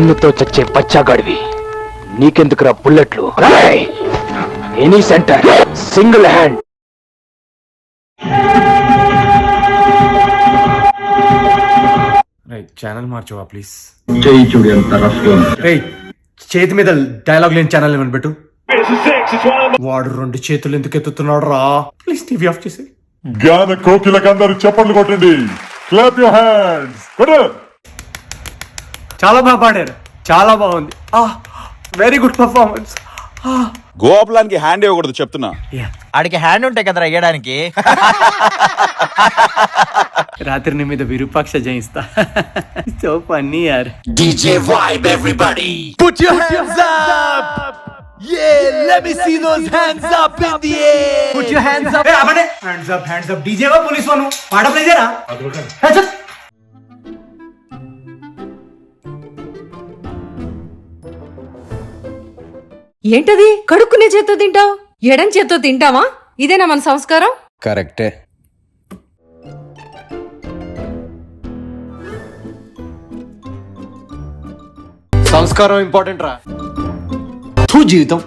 గన్నుతో చచ్చే పచ్చాగాడివి. నీకెందుకురా బుల్లెట్లు? Any center single hand. Right channel మార్చవా please చేయి చూడు ఎంత చేతి మీద డైలాగ్ లేని ఛానల్ ఏమని పెట్టు. వాడు రెండు చేతులు ఎందుకు ఎత్తుతున్నాడు రా? ప్లీజ్ టీవీ ఆఫ్ చేసి జ్ఞాన కోకిలకందరూ చప్పట్లు కొట్టండి. క్లాప్ యువర్ హ్యాండ్స్ కొట్టు. చాలా బాగా పాడారు. చాలా బాగుంది. వెరీ గుడ్ పర్ఫార్మెన్స్ గోపాలానికి హ్యాండ్ ఇవ్వకూడదు చెప్తున్నా. ఆడికి హ్యాండ్ ఉంటాయి కదరా వేయడానికి రాత్రి నీ మీద విరూపాక్ష జయిస్తా. సో ఫన్నీ యార్ hands up hands up DJ వా పోలీస్ వాను పాట ప్లే చేయరా ఏ, చల్. ఏంటది? కడుక్కునే చేత్తో తింటావు? ఎడం చేత్తో తింటావా? ఇదేనా మన సంస్కారం? కరెక్టే. సంస్కారం ఇంపార్టెంట్ రా. జీవితం.